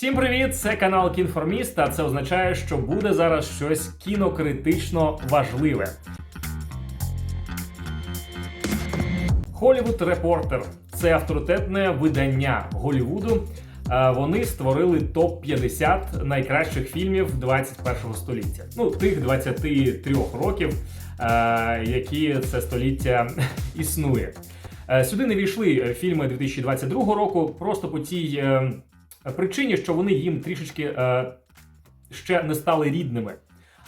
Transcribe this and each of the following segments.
Всім привіт! Це канал Кінформіст, а це означає, що буде зараз щось кінокритично важливе. Hollywood Reporter – це авторитетне видання Голлівуду. Е, Вони створили топ 50 найкращих фільмів 21 століття. Ну, тих 23 років, е, які це століття існує. Е, Сюди не війшли фільми 2022 року, просто по тій причині, що вони їм трішечки е, ще не стали рідними,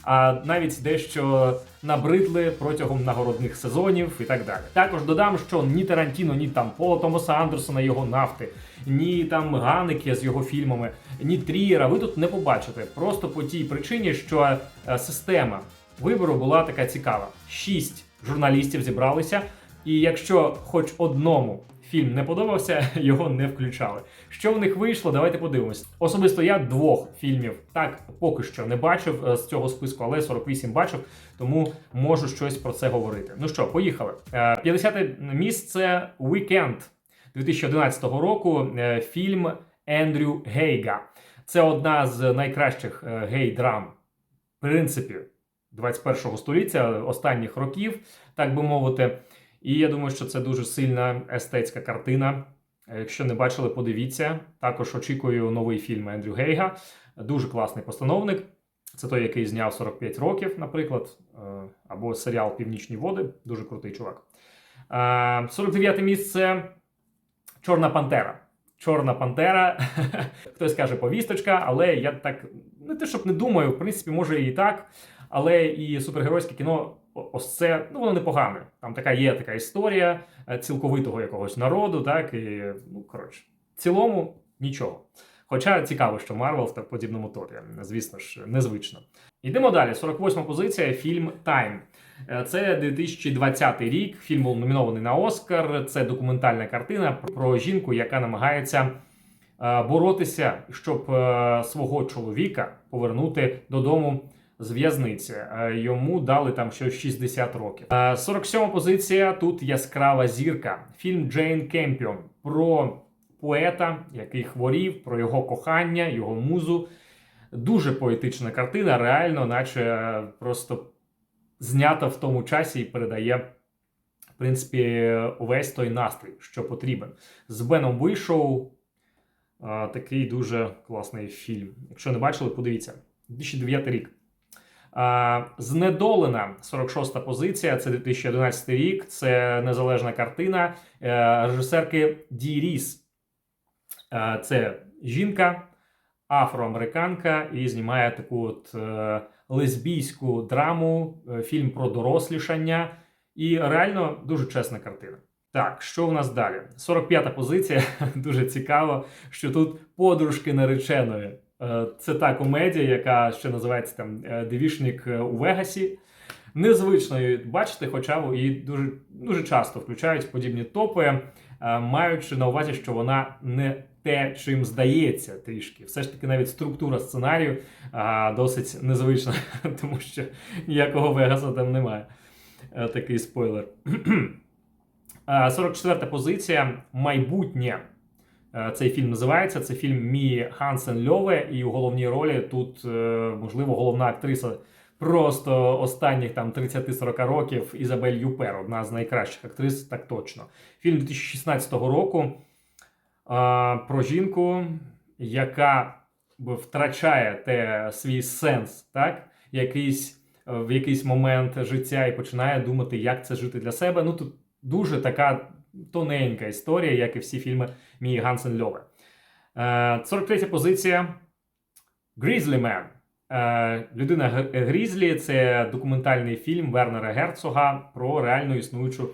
а навіть дещо набридли протягом нагородних сезонів і так далі. Також додам, що ні Тарантіно, ні там Пола Томаса Андерсона, його нафти, ні там Ганеке з його фільмами, ні Трієра ви тут не побачите. Просто по тій причині, що е, система вибору була така цікава. Шість журналістів зібралися, і якщо хоч одному фільм не подобався, його не включали. Що в них вийшло? Давайте подивимось. Особисто я двох фільмів так поки що не бачив е, з цього списку, але 48 бачив, тому можу щось про це говорити. Ну що, поїхали. 50 місце Weekend 2011 року. е, Фільм Ендрю Гейга. Це одна з найкращих е, гей-драм, в принципі, 21-го століття, останніх років, так би мовити. І я думаю, що це дуже сильна естетська картина. Е, Якщо не бачили, подивіться. Також очікую новий фільм Ендрю Гейга. Дуже класний постановник. Це той, який зняв 45 років, наприклад, е, або серіал Північні води. Дуже крутий чувак. Е, 49 місце Чорна Пантера. Чорна Пантера. Хтось каже повісточка, але я так не те, щоб не думаю, в принципі, може і так. Але і супергеройське кіно, ось це, ну воно непогане. Там така є така історія е, цілковитого якогось народу, так і ну коротше, в цілому нічого. Хоча цікаво, що Марвел в подібному торі, звісно ж, незвично. Йдемо далі. 48 позиція. Фільм Тайм. Е, Це 2020 рік. Фільм був номінований на Оскар. Це документальна картина про жінку, яка намагається е, боротися, щоб свого чоловіка повернути додому з в'язниці. Е, Йому дали там щось 60 років. Е, 47 позиція. Тут яскрава зірка. Фільм Джейн Кемпіон про поета, який хворів, про його кохання, його музу. Дуже поетична картина, реально, наче е, просто знята в тому часі і передає, в принципі, увесь той настрій, що потрібен. З Беном вийшов е, такий дуже класний фільм. Якщо не бачили, подивіться. 2009 рік. Знедолена 46-та позиція. Це 2011 рік. Це незалежна картина е, режисерки Ді Ріс. Е, Це жінка, афроамериканка, і знімає таку от е, лесбійську драму, фільм про дорослішання. І реально дуже чесна картина. Так, що у нас далі? 45-та позиція. Дуже цікаво, що тут подружки нареченої. Е, Це та комедія, яка ще називається там е, Девішник е, у Вегасі. Незвично бачити, хоча її дуже, дуже часто включають подібні топи, маючи на увазі, що вона не те, чим здається трішки. Все ж таки, навіть структура сценарію досить незвична, тому що ніякого Вегаса там немає. Такий спойлер. Е, 44 позиція майбутнє. Е, Цей фільм називається. Це фільм Мії Хансен Льове, і у головній ролі тут, е, можливо, головна актриса просто останніх там 30-40 років Ізабель Юпер, одна з найкращих актрис, так точно. Фільм 2016 року про жінку, яка втрачає те свій сенс, так? Якийсь, в якийсь момент життя і починає думати, як це жити для себе. Ну тут дуже така тоненька історія, як і всі фільми Мії Гансен Льове. Е, 43 позиція Grizzly Man. Е, Людина Грізлі це документальний фільм Вернера Герцога про реально існуючу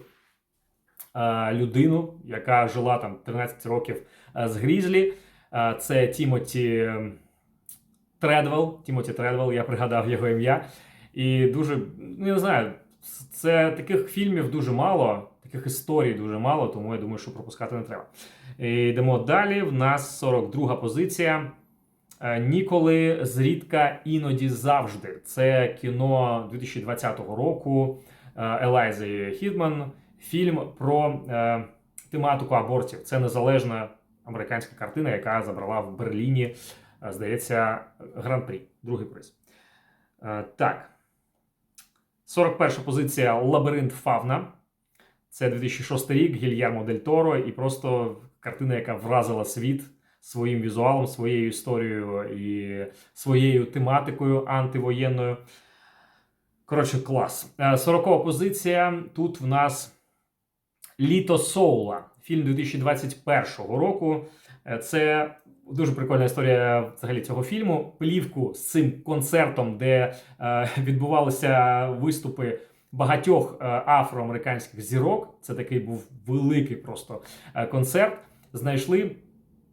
е, людину, яка жила там 13 років е, з Грізлі. Е, Це Тімоті ем, Тредвелл. Тімоті Тредвелл, я пригадав його ім'я. І дуже, ну я не знаю, це таких фільмів дуже мало, таких історій дуже мало, тому я думаю, що пропускати не треба. Йдемо далі. В нас 42 позиція. Е, Ніколи зрідка, іноді завжди. Це кіно 2020 року е, Елайзи Хідман. Фільм про е, тематику абортів. Це незалежна американська картина, яка забрала в Берліні е, здається, гран-прі, другий приз. Е, Так. 41 позиція Лабіринт Фавна. Це 2006 рік Гільярмо Дель Торо, і просто картина, яка вразила світ своїм візуалом, своєю історією і своєю тематикою антивоєнною. Коротше, клас. Е, 40 позиція. Тут в нас Літо Соула, фільм 2021 року. Е, Це дуже прикольна історія взагалі цього фільму. Плівку з цим концертом, де е, відбувалися виступи багатьох е, афроамериканських зірок. Це такий був великий просто е, концерт. Знайшли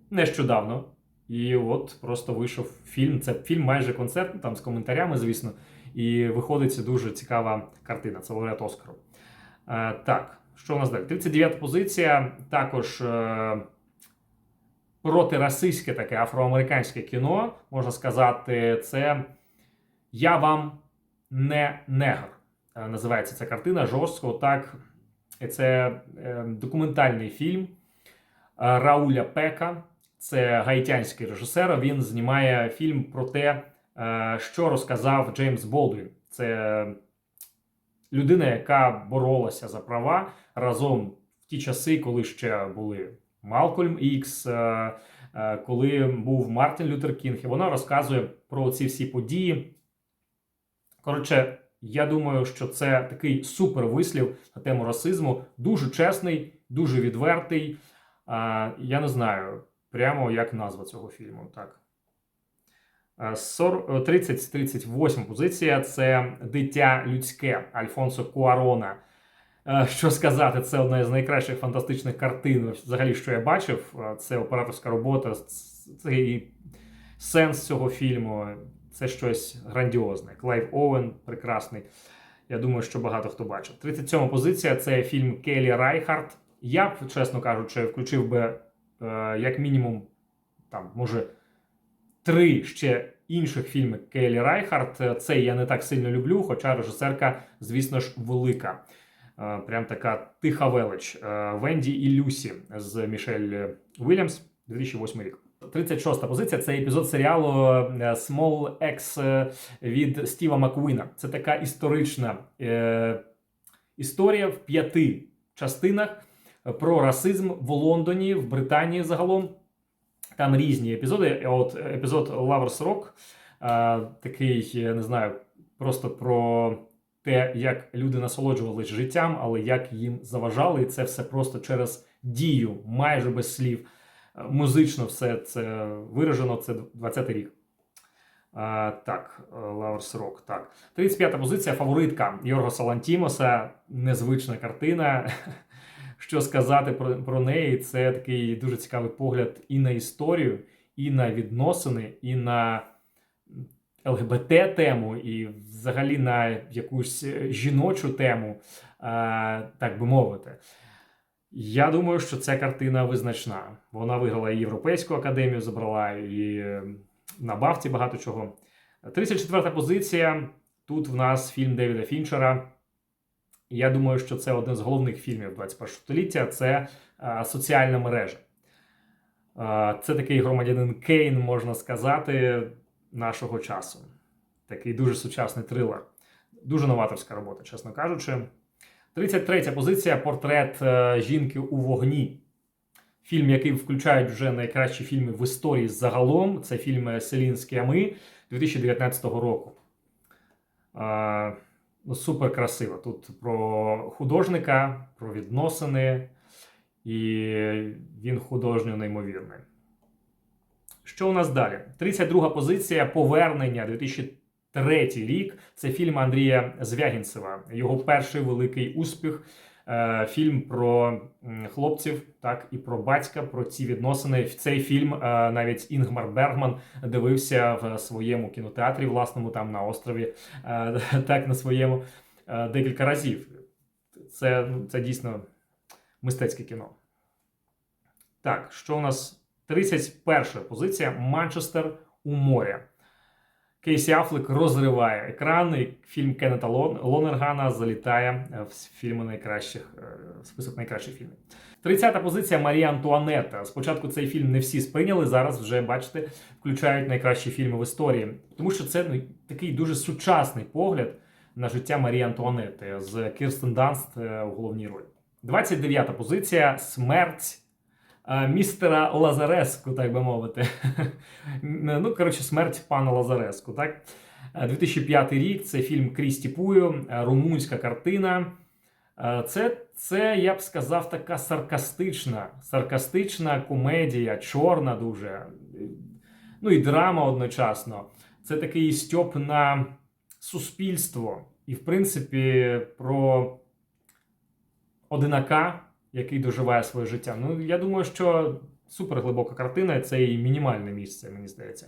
нещодавно. І от просто вийшов фільм. Це фільм майже концерт, там з коментарями, звісно. І виходить дуже цікава картина. Це лауреат Оскару. Е, так, що у нас далі? 39 позиція. Також протирасистське таке афроамериканське кіно, можна сказати, це Я вам не негр. Е, Називається ця картина жорстко. Так, це е, документальний фільм е, Рауля Пека. Це гаїтянський режисер. Він знімає фільм про те, що розказав Джеймс Болдвін. Це людина, яка боролася за права разом в ті часи, коли ще були Малкольм Ікс, коли був Мартін Лютер Кінг. І вона розказує про ці всі події. Коротше, я думаю, що це такий супер вислів на тему расизму. Дуже чесний, дуже відвертий. А, я не знаю прямо як назва цього фільму. Так. Е, 30-38 позиція це дитя людське Альфонсо Куарона. Що сказати, це одна з найкращих фантастичних картин, взагалі, що я бачив. Це операторська робота, це і сенс цього фільму. Це щось грандіозне. Клайв Оуен прекрасний. Я думаю, що багато хто бачив. 37 позиція це фільм Келі Райхард. Я б, чесно кажучи, включив би е, як мінімум, там, може, три ще інших фільмів Келі Райхард. Цей я не так сильно люблю, хоча режисерка, звісно ж, велика. Е, Прям така тиха велич. Е, Венді і Люсі з Мішель Уільямс, 2008 рік. 36 позиція це епізод серіалу е, Small X е, від Стіва Маккуїна. Це така історична е, історія в п'яти частинах про расизм в Лондоні, в Британії загалом. Там різні епізоди. От епізод Lovers Rock, е, такий, я не знаю, просто про те, як люди насолоджувалися життям, але як їм заважали, і це все просто через дію, майже без слів. Е, Музично все це виражено. Це 20-й рік. А, так, Lovers Rock. Так. 35-та позиція фаворитка Йоргоса Лантімоса. Незвична картина. Що сказати про, про неї? Це такий дуже цікавий погляд і на історію, і на відносини, і на ЛГБТ-тему, і взагалі на якусь жіночу тему, так би мовити. Я думаю, що ця картина визначна. Вона виграла і Європейську академію, забрала і е, на Бафті багато чого. 34-та позиція. Тут в нас фільм Девіда Фінчера. Я думаю, що це один з головних фільмів 21 століття це соціальна мережа. Це такий громадянин Кейн, можна сказати, нашого часу. Такий дуже сучасний трилер. Дуже новаторська робота, чесно кажучи. 33 позиція портрет е, жінки у вогні. Фільм, який включають вже найкращі фільми в історії загалом. Це фільм Селін Скіами 2019 року. Е, ну, супер красиво. Тут про художника, про відносини, і він художньо неймовірний. Що у нас далі? 32 позиція повернення 2003 рік. Це фільм Андрія Звягінцева. Його перший великий успіх. Е, Фільм про хлопців, так і про батька, про ці відносини. В цей фільм е, навіть Інгмар Бергман дивився в своєму кінотеатрі, власному там на острові, е, так на своєму декілька разів. Це, ну, це дійсно мистецьке кіно. Так, що у нас 31 позиція Манчестер у морі. Кейсі Афлек розриває екран, і фільм Кеннета Лон- Лонергана залітає е, в фільми найкращих е, в список найкращих фільмів. 30-та позиція Марія Антуанетта. Спочатку цей фільм не всі сприйняли. Зараз вже бачите, включають найкращі фільми в історії, тому що це ну, такий дуже сучасний погляд на життя Марії Антуанетти з Кірстен Данст е, у головній ролі. 29-та позиція Смерть е, містера Лазареску, так би мовити. ну, коротше, смерть пана Лазареску. Так? Е, 2005 рік це фільм Крісті Пую, е, румунська картина. Е, Це, це, я б сказав, така саркастична, саркастична комедія, чорна дуже. Ну і драма одночасно. Це такий стьоп на суспільство. І, в принципі, про одинака, який доживає своє життя. Ну, я думаю, що супер глибока картина, це і мінімальне місце, мені здається.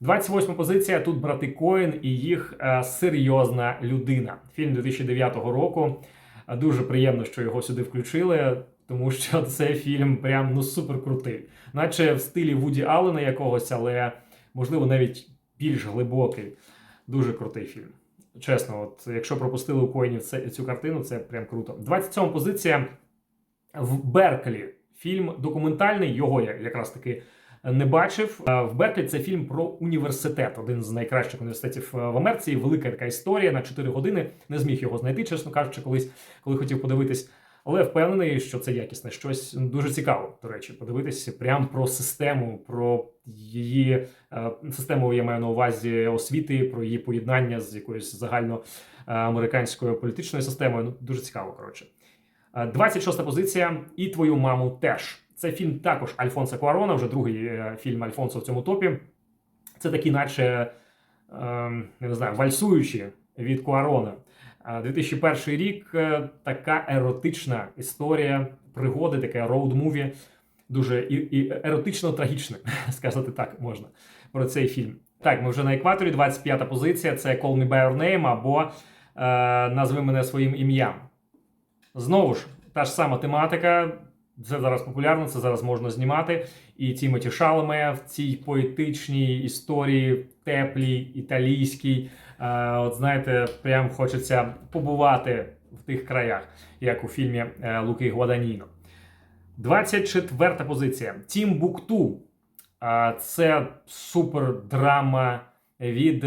28 позиція. Тут брати Коін і їх е, серйозна людина. Фільм 2009 року. Дуже приємно, що його сюди включили, тому що цей фільм прям ну супер крутий. Наче в стилі Вуді Аллена якогось, але можливо навіть більш глибокий. Дуже крутий фільм. Чесно, от якщо пропустили у коїнів це, цю картину, це прям круто. 27 позиція в Берклі. Фільм документальний, його я якраз таки не бачив. Е, В Берклі це фільм про університет, один з найкращих університетів е, в Америці. Велика така історія на 4 години. Не зміг його знайти, чесно кажучи, колись, коли хотів подивитись. Але впевнений, що це якісне щось дуже цікаво. До речі, подивитися прямо про систему, про її е, систему. Я маю на увазі освіти, про її поєднання з якоюсь загальноамериканською політичною системою. Ну дуже цікаво. Коротше, Е, 26 позиція. І твою маму теж. Це фільм також Альфонса Куарона, вже другий е, фільм Альфонсо в цьому топі. Це такі, наче е, не знаю, вальсуючі від Куарона. Е, 2001 рік е, така еротична історія, пригоди, таке роуд-муві, дуже і еротично трагічне, сказати так можна про цей фільм. Так, ми вже на екваторі. 25-та позиція це Call Me By Your Name або е, Назви мене своїм ім'ям. Знову ж, та ж сама тематика. Це зараз популярно, це зараз можна знімати. І Тімоті Шаломе в цій поетичній історії, теплій, італійській. Е, от знаєте, прям хочеться побувати в тих краях, як у фільмі е, Луки Гваданіно. 24 позиція. Тім Букту. Е, Це супер драма від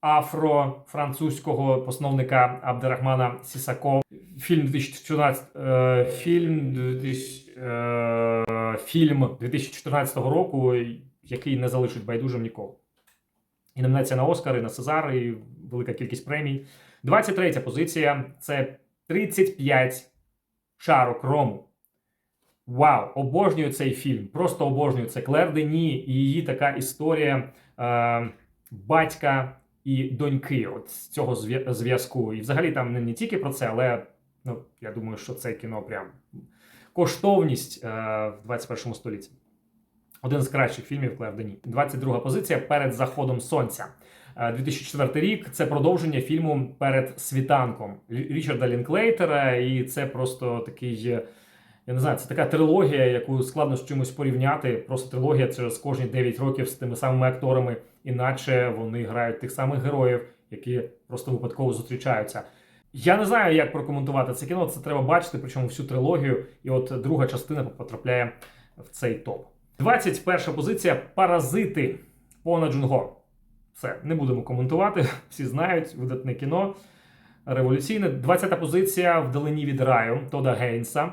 афро-французького постановника Абдерахмана Сісако. Фільм 2014, е, фільм, 2000, е, фільм 2014 року, який не залишить байдужим нікого. І номінація на Оскар, і на Сезар, і велика кількість премій. 23 позиція це 35 шарок рому. Вау! Обожнюю цей фільм. Просто обожнюю. Це Клер Дені і її така історія е, батька і доньки от з цього зв'язку. І взагалі там не, не тільки про це, але ну, я думаю, що це кіно прям коштовність е, в 21 столітті. Один з кращих фільмів Клер Дені. 22 позиція перед заходом сонця. Е, 2004 рік це продовження фільму перед світанком Річарда Лінклейтера, і це просто такий. е, Я не знаю, це така трилогія, яку складно з чимось порівняти. Просто трилогія через кожні 9 років з тими самими акторами, іначе вони грають тих самих героїв, які просто випадково зустрічаються. Я не знаю, як прокоментувати це кіно. Це треба бачити, причому всю трилогію. І от друга частина потрапляє в цей топ. 21 позиція Паразити Пона Джунго. Все, не будемо коментувати. Всі знають, видатне кіно. Революційне. 20 позиція Вдалині від раю Тода Гейнса.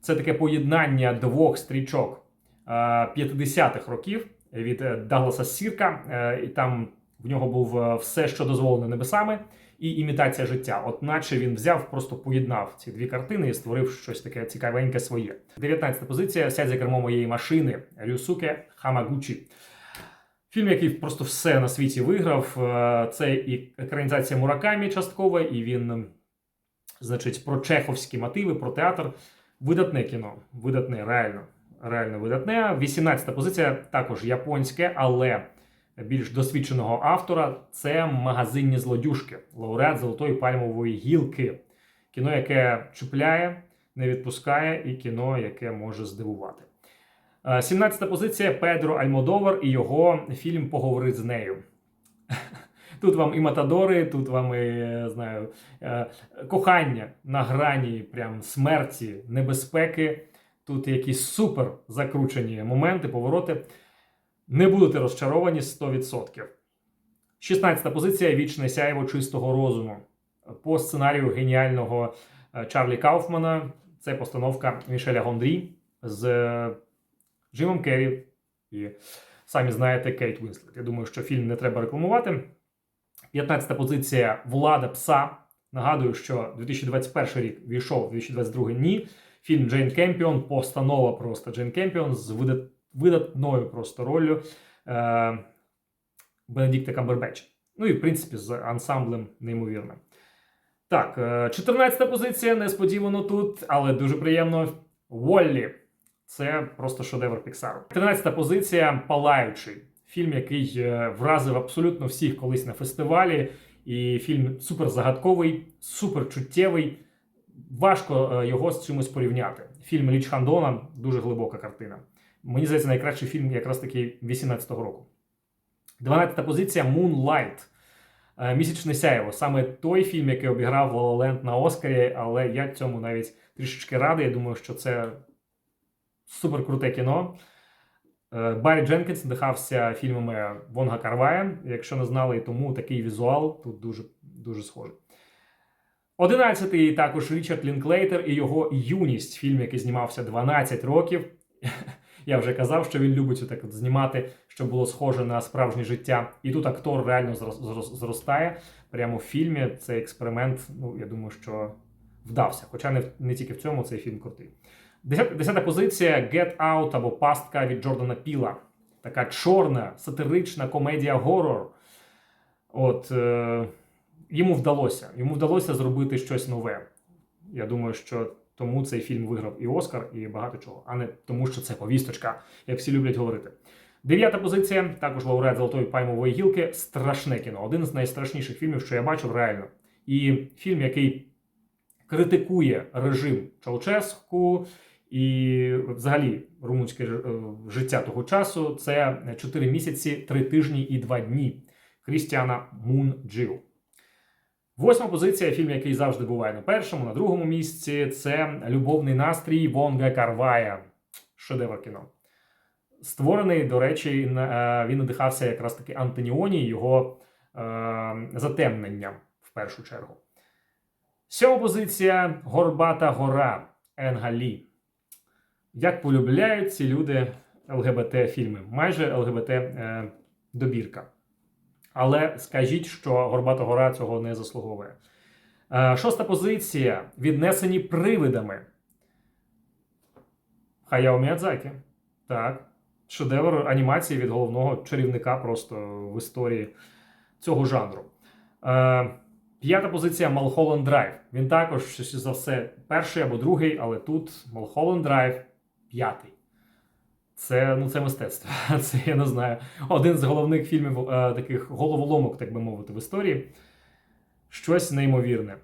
Це таке поєднання двох стрічок е, 50-х років від е, Дагласа Сірка. Е, І там в нього був е, все, що дозволено небесами, і імітація життя. От наче він взяв, просто поєднав ці дві картини і створив щось таке цікавеньке своє. 19 позиція сядь за кермо моєї машини Рюсуке Хамагучі. Фільм, який просто все на світі виграв. Е, Це і екранізація Муракамі частково, і він, значить, про чеховські мотиви, про театр. Видатне кіно. Видатне, реально. Реально видатне. 18 позиція також японське, але більш досвідченого автора це магазинні злодюшки, лауреат Золотої пальмової гілки. Кіно, яке чіпляє, не відпускає, і кіно, яке може здивувати. Е, 17 позиція Педро Альмодовар і його фільм Поговори з нею. Тут вам і Матадори, тут вам і е, знаю, е, кохання на грані прям смерті, небезпеки. Тут якісь супер закручені моменти, повороти. Не будете розчаровані 100%. 16 позиція Вічне сяєво чистого розуму. По сценарію геніального е, Чарлі Кауфмана. Це постановка Мішеля Гондрі з е, Джимом Керрі і самі знаєте Кейт Вінслет. Я думаю, що фільм не треба рекламувати. 15 позиція Влада Пса. Нагадую, що 2021 рік війшов, 2022 ні. Фільм Джейн Кемпіон, постанова просто Джейн Кемпіон з видат- видатною просто роллю е- Бенедікта Камбербеча. Ну і в принципі з ансамблем неймовірним. Так, е, 14 позиція, несподівано тут, але дуже приємно. Воллі. Це просто шедевр Піксару. 13 позиція Палаючий. Фільм, який е, вразив абсолютно всіх колись на фестивалі. І фільм супер загадковий, супер чуттєвий. Важко е, його з чимось порівняти. Фільм Ліч Хандона дуже глибока картина. Мені здається, найкращий фільм якраз таки 18-го року. 12-та позиція Moonlight. Е, Місячне сяєво. Саме той фільм, який обіграв Land на Оскарі, але я цьому навіть трішечки радий. Я думаю, що це супер круте кіно. Е, Баррі Дженкінс надихався фільмами Вонга Карвая. Якщо не знали, і тому такий візуал тут дуже, дуже схожий. Одинадцятий також Річард Лінклейтер і його юність. Фільм, який знімався 12 років. Я вже казав, що він любить так знімати, щоб було схоже на справжнє життя. І тут актор реально зрос- зрос- зростає прямо в фільмі. Цей експеримент, ну я думаю, що вдався. Хоча не, не тільки в цьому цей фільм крутий. Десята позиція Get Out або Пастка від Джордана Піла. Така чорна, сатирична комедія горор. От е, йому вдалося. Йому вдалося зробити щось нове. Я думаю, що тому цей фільм виграв і Оскар, і багато чого, а не тому, що це повісточка, як всі люблять говорити. Дев'ята позиція, також лауреат Золотої Пальмової гілки. Страшне кіно. Один з найстрашніших фільмів, що я бачив реально. І фільм, який критикує режим Чауческу і взагалі румунське е, життя того часу. Це 4 місяці, 3 тижні і 2 дні Крістіана Мун-Джил. Восьма позиція, фільм, який завжди буває на першому, на другому місці. Це любовний настрій Вонга Карвая. Шедевр кіно. Створений, до речі, е, він надихався якраз таки Антоніоні, його е, затемненням в першу чергу. Сьома позиція Горбата гора Енга Лі. Як полюбляють ці люди ЛГБТ фільми, майже ЛГБТ е, добірка. Але скажіть, що Горбата гора цього не заслуговує. Е, шоста позиція. Віднесені привидами. Хаяо Міядзакі. Так. Шедевр анімації від головного чарівника просто в історії цього жанру. Е, п'ята позиція Малхолланд Драйв. Він також, за все, перший або другий, але тут Малхолланд Драйв п'ятий. Це, ну, це мистецтво. Це я не знаю. Один з головних фільмів е, таких головоломок, так би мовити, в історії. Щось неймовірне.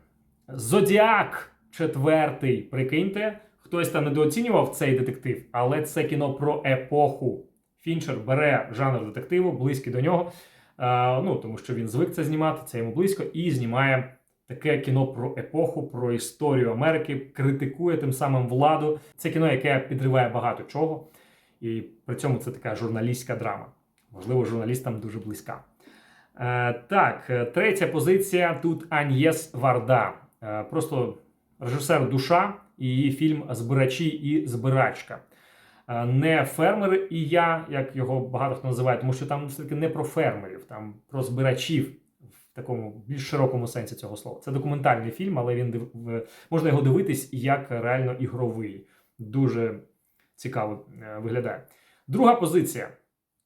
Зодіак четвертий. Прикиньте, хтось там недооцінював цей детектив, але це кіно про епоху. Фінчер бере жанр детективу, близький до нього. е, ну, тому що він звик це знімати, це йому близько, і знімає таке кіно про епоху, про історію Америки, критикує тим самим владу. Це кіно, яке підриває багато чого. І при цьому це така журналістська драма. Можливо, журналістам дуже близька. Е, так, е, третя позиція тут Аньєс Варда. Е, просто режисер душа і її фільм Збирачі і збирачка. Не фермер і я, як його багато хто називає, тому що там все-таки не про фермерів, там про збирачів в такому більш широкому сенсі цього слова. Це документальний фільм, але він можна його дивитись як реально ігровий. Дуже цікаво е, виглядає. Друга позиція.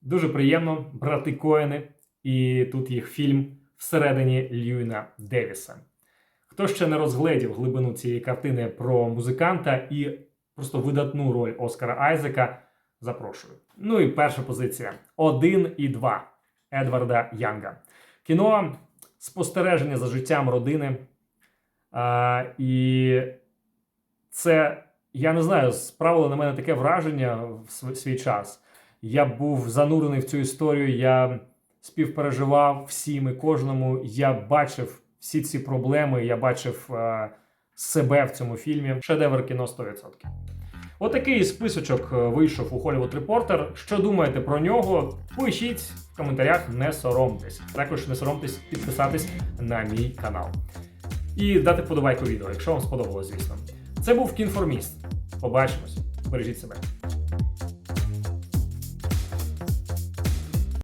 Дуже приємно. Брати Коени. І тут їх фільм всередині Льюіна Девіса. Хто ще не розгледів глибину цієї картини про музиканта і просто видатну роль Оскара Айзека, запрошую. Ну і перша позиція: один і два Едварда Янга. Кіно спостереження за життям родини. А, і це, я не знаю, справило на мене таке враження в св- свій час. Я був занурений в цю історію. Я співпереживав всім і кожному. Я бачив всі ці проблеми, я бачив е, себе в цьому фільмі. Шедевр кіно 100%. Отакий списочок е, вийшов у Hollywood Reporter. Що думаєте про нього? Пишіть в коментарях, не соромтесь. Також не соромтесь підписатись на мій канал. І дати подобайку відео, якщо вам сподобалось, звісно. Це був Кінформіст. Побачимось. Бережіть себе.